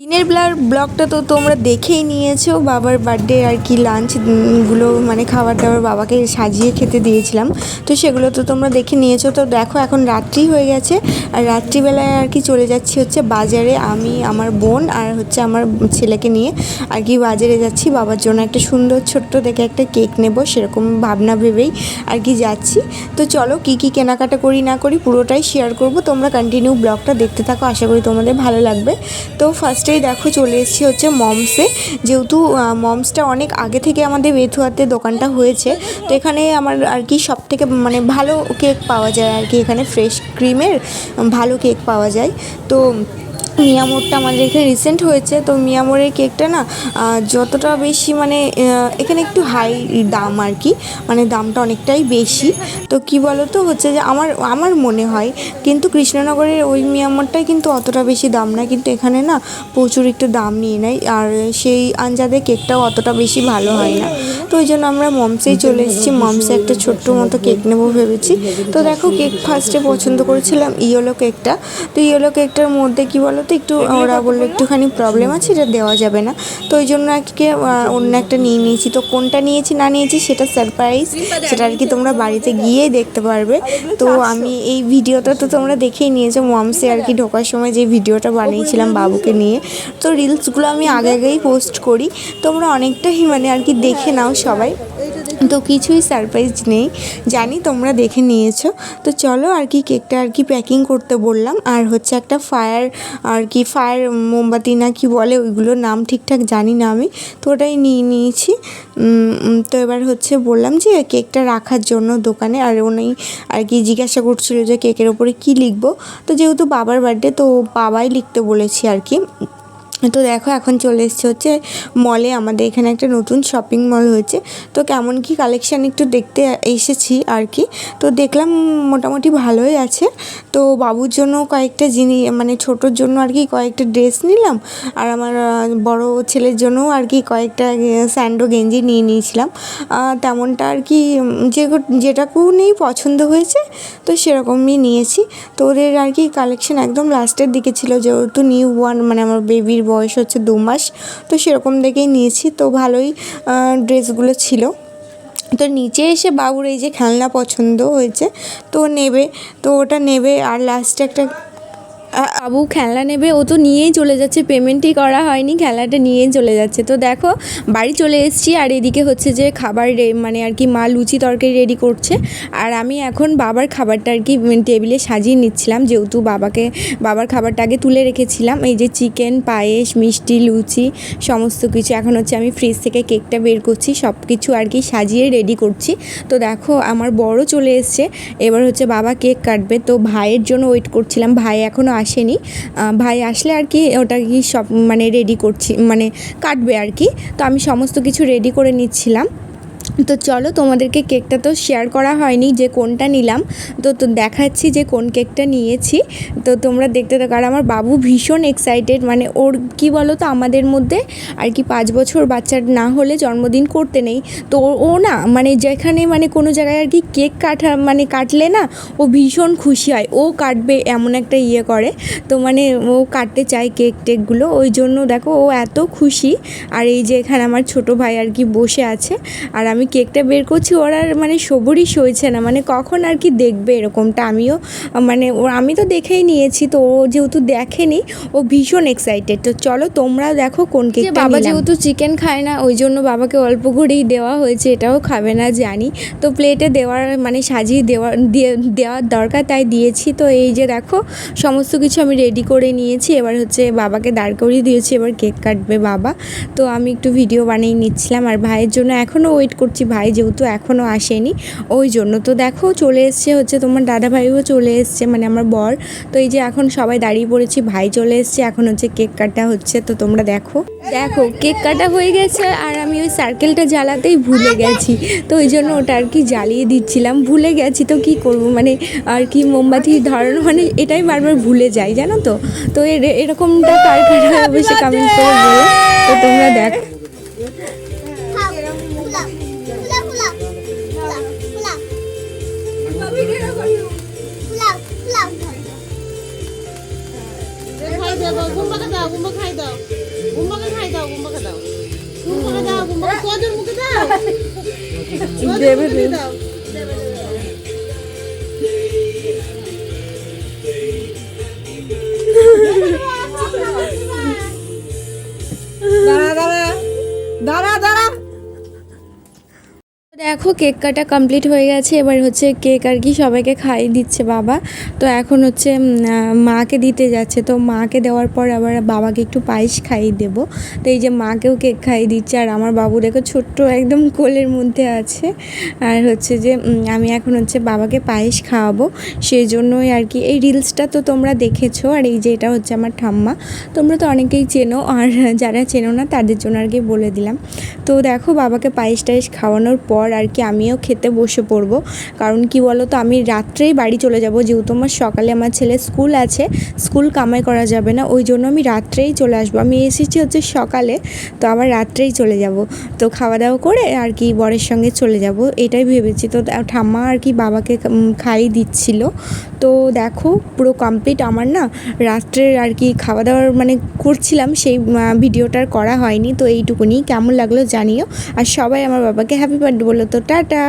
দিনের বেলার ব্লগটা তো তোমরা দেখেই নিয়েছো। বাবার বার্থডে আর কি লাঞ্চগুলো মানে খাবার দাবার বাবাকে সাজিয়ে খেতে দিয়েছিলাম। তো সেগুলো তো তোমরা দেখে নিয়েছো। তো দেখো, এখন রাত্রি হয়ে গেছে। আর রাত্রিবেলায় আর কি চলে যাচ্ছি হচ্ছে বাজারে আমি, আমার বোন আর হচ্ছে আমার ছেলেকে নিয়ে। আর কি বাজারে যাচ্ছি। বাবার জন্য একটা সুন্দর ছোট্ট দেখে একটা কেক নেব, সেরকম ভাবনা ভেবেই আর কি যাচ্ছি। তো চলো, কি কি কেনাকাটা করি, না করি পুরোটাই শেয়ার করব। তোমরা কন্টিনিউ ব্লগটা দেখতে থাকো। আশা করি তোমাদের ভালো লাগবে। তো ফার্স্টেই দেখো চলে এসেছি হচ্ছে মমসে যেহেতু মমসটা অনেক আগে থেকে আমাদের বেথুয়াতে দোকানটা হয়েছে। তো এখানে আমার আর কি সব থেকে মানে ভালো কেক পাওয়া যায় আর কি। এখানে ফ্রেশ ক্রিমের ভালো কেক পাওয়া যায়। তো মিয়ামোরটা আমাদের এখানে রিসেন্ট হয়েছে। তো মিয়ামোরের কেকটা না যতটা বেশি মানে এখানে একটু হাই দাম আর কি মানে দামটা অনেকটাই বেশি। তো কি বলো তো হচ্ছে যে আমার আমার মনে হয়, কিন্তু কৃষ্ণনগরের ওই মিয়ামোরটাই কিন্তু অতটা বেশি দাম না, কিন্তু এখানে না প্রচুর একটু দাম নিয়ে নেয়, আর সেই আঞ্জাদের কেকটাও অতটা বেশি ভালো হয় না। তো ওই জন্য আমরা মমসেই চলে এসেছি, মমসে একটা ছোট্ট মতো কেক নেব ভেবেছি। তো দেখো কেক ফার্স্টে পছন্দ করেছিলাম ইয়েলো কেকটা তো ইয়েলো কেকটার মধ্যে কি বলো তো একটু ওরা বলল একটুখানি প্রবলেম আছে এটা দেওয়া যাবে না। তো ওই জন্য আজকে অন্য একটা নিয়ে নিয়েছি। তো কোনটা নিয়েছি না নিয়েছি সেটা সারপ্রাইজ সেটা আর কি তোমরা বাড়িতে গিয়েই দেখতে পারবে। তো আমি এই ভিডিওটা তো তোমরা দেখেই নিয়েছো মমসে আর কি ঢোকার সময় যে ভিডিওটা বানিয়েছিলাম বাবুকে নিয়ে। তো রিলসগুলো আমি আগে আগেই পোস্ট করি। তোমরা অনেকটাই মানে আর কি দেখে নাও সবাই। তো কিছুই সারপ্রাইজ নেই। জানি তোমরা দেখে নিয়েছো। তো চলো আর কি কেকটা আর কি প্যাকিং করতে বললাম। আর হচ্ছে একটা ফায়ার আর কি ফায়ার মোমবাতি না কি বলে ওইগুলোর নাম ঠিকঠাক জানি না আমি। তো ওটাই নিয়ে নিয়েছি। তো এবার হচ্ছে বললাম যে কেকটা রাখার জন্য দোকানে। আর উনি আর কি জিজ্ঞাসা করছিল যে কেকের ওপরে কি লিখব। তো যেহেতু বাবার বার্থডে তো বাবাই লিখতে বলেছি আর কি। তো দেখো, এখন চলে এসছে হচ্ছে মলে আমাদের এখানে একটা নতুন শপিং মল হয়েছে। তো কেমন কি কালেকশান একটু দেখতে এসেছি আর কি। তো দেখলাম মোটামুটি ভালোই আছে। তো বাবুর জন্য কয়েকটা জিনিস মানে ছোটোর জন্য আর কি কয়েকটা ড্রেস নিলাম। আর আমার বড় ছেলের জন্যও আর কি কয়েকটা স্যান্ডো, গেঞ্জি নিয়ে নিয়েছিলাম। তেমনটা আর কি যে যেটাকেও নেই পছন্দ হয়েছে, তো সেরকমই নিয়েছি। তো ওদের আর কি কালেকশান একদম লাস্টের দিকে ছিল, যেহেতু নিউ ওয়ান মানে আমার বেবির বয়স হচ্ছে দু মাস, তো সেরকম দেখেই নিয়েছি। তো ভালোই ড্রেসগুলো ছিল। তো নিচে এসে বাবুর এই যে খেলনা পছন্দ হয়েছে, তো নেবে, তো ওটা নেবে। আর লাস্টে একটা বাবু খেলনা নেবে, ও তো নিয়েই চলে যাচ্ছে, পেমেন্টই করা হয়নি খেলাটা নিয়েই চলে যাচ্ছে। তো দেখো, বাড়ি চলে এসেছি, আর এদিকে হচ্ছে যে খাবার মানে আর কি মা লুচি তরকারি রেডি করছে। আর আমি এখন বাবার খাবারটা আর কি টেবিলে সাজিয়ে নিচ্ছিলাম, যেহেতু বাবাকে, বাবার খাবারটা আগে তুলে রেখেছিলাম। এই যে চিকেন পায়েস, মিষ্টি, লুচি, সমস্ত কিছু। এখন হচ্ছে আমি ফ্রিজ থেকে কেকটা বের করছি সব কিছু আর কি সাজিয়ে রেডি করছি। তো দেখো, আমার বড় চলে এসছে। এবার হচ্ছে বাবা কেক কাটবে। তো ভাইয়ের জন্য ওয়েট করছিলাম। ভাই এখনও আসেনি। ভাই আসলে আর কি ওটা কি সব মানে রেডি করছি মানে কাটবে আর কি। তো আমি সমস্ত কিছু রেডি করে নিচ্ছিলাম। তো চলো তোমাদেরকে কেকটা তো শেয়ার করা হয়নি যে কোনটা নিলাম। তো তো দেখাচ্ছি যে কোন কেকটা নিয়েছি। তো তোমরা দেখতে থাকো। আর আমার বাবু ভীষণ এক্সাইটেড মানে ওর কি বলো তো আমাদের মধ্যে আর কি পাঁচ বছর বাচ্চার না হলে জন্মদিন করতে নেই। তো ও- না মানে যেখানে মানে কোনো জায়গায় আর কি কেক কাটা মানে কাটলে না, ও ভীষণ খুশি হয়। ও কাটবে এমন একটা ইয়ে করে। তো মানে ও কাটতে চায় কেক টেকগুলো। ওই জন্য দেখো, ও এত খুশি। আর এই যে এখানে আমার ছোট ভাই আর কি বসে আছে। আর আমি কেকটা বের করছি ওর আর মানে সবরই সইছে না। মানে কখন আর কি দেখবে এরকমটা আমিও মানে ও আমি তো দেখেই নিয়েছি তো ও যেহেতু দেখেনি ও ভীষণ এক্সাইটেড তো চলো তোমরা দেখো কোন কেকটা বাবা যেহেতু চিকেন খায় না ওই জন্য বাবাকে অল্প করেই দেওয়া হয়েছে এটাও খাবে না জানি। তো প্লেটে দেওয়ার মানে সাজিয়ে দেওয়ার দিয়ে দেওয়ার দরকার তাই দিয়েছি। তো এই যে দেখো সমস্ত কিছু আমি রেডি করে নিয়েছি। এবার হচ্ছে বাবাকে দাঁড় করিয়ে দিয়েছি এবার কেক কাটবে বাবা। তো আমি একটু ভিডিও বানিয়ে নিচ্ছিলাম আর ভাইয়ের জন্য এখনও ওয়েট করছি ভাই যেহেতু এখনও আসেনি, ওই জন্য। তো দেখো, চলে এসছে হচ্ছে তোমার দাদা ভাইও চলে এসছে মানে আমার বর। তো এই যে এখন সবাই দাঁড়িয়ে পড়েছি, ভাই চলে এসছে, এখন হচ্ছে কেক কাটা হচ্ছে, তো তোমরা দেখো। দেখো, কেক কাটা হয়ে গেছে, আর আমি ওই সার্কেলটা জ্বালাতেই ভুলে গেছি। তো ওই জন্য ওটা আর কি জ্বালিয়ে দিচ্ছিলাম, ভুলে গেছি তো কি করব মানে আর কি মোমবাতি ধরানো মানে এটাই বারবার ভুলে যাই, জানো তো? তো এর- এরকমটা কার কার হয়, অবশ্যই কমেন্ট করে তো তোমরা দেখো। ফুলাও দাও বুম্বা খাই দাও। বুম্বাকে খাই দাও বুম্বাকে দাও। বুম্বাকে দাও বুম্বাকে তোদের মুখে দাও? দাও? দেখো কেক কাটা কমপ্লিট হয়ে গেছে। এবার হচ্ছে কেক আর কি সবাইকে খাইয়ে দিচ্ছে বাবা। তো এখন হচ্ছে মাকে দিতে যাচ্ছে। তো মাকে দেওয়ার পর আবার বাবাকে একটু পায়েস খাইয়ে দেবো। তো এই যে মাকেও কেক খাইয়ে দিচ্ছে। আর আমার বাবু দেখো ছোট্ট একদম কোলের মধ্যে আছে। আর হচ্ছে যে আমি এখন হচ্ছে বাবাকে পায়েস খাওয়াবো। সেই জন্যই আর কি। এই রিলসটা তো তোমরা দেখেছ। আর এই যে এটা হচ্ছে আমার ঠাম্মা। তোমরা তো অনেকেই চেনো। আর যারা চেনো না, তাদের জন্য আর কি বলে দিলাম। তো দেখো বাবাকে পায়েস টায়েস খাওয়ানোর পর আর কি আমিও খেতে বসে পড়ব। কারণ কি বলো তো আমি রাত্রেই বাড়ি চলে যাব। যেহেতু আমার সকালে আমার ছেলে স্কুল আছে, স্কুল কামাই করা যাবে না। ওই জন্য আমি রাত্রেই চলে আসব। আমি এসেছি হচ্ছে সকালে, তো আবার রাত্রেই চলে যাব। তো খাওয়া দাওয়া করে আর কি বরের সঙ্গে চলে যাব। এটাই ভেবেছি। তো ঠাম্মা আর কি বাবাকে খাইয়ে দিচ্ছিল। তো দেখো, পুরো কমপ্লিট আমার না রাত্রের আর কি খাওয়া দাওয়ার মানে করছিলাম, সেই ভিডিওটার করা হয়নি। তো এইটুকুনি। কেমন লাগল জানিও। আর সবাই আমার বাবাকে হ্যাপি বার্থডে বলল তো। টাটা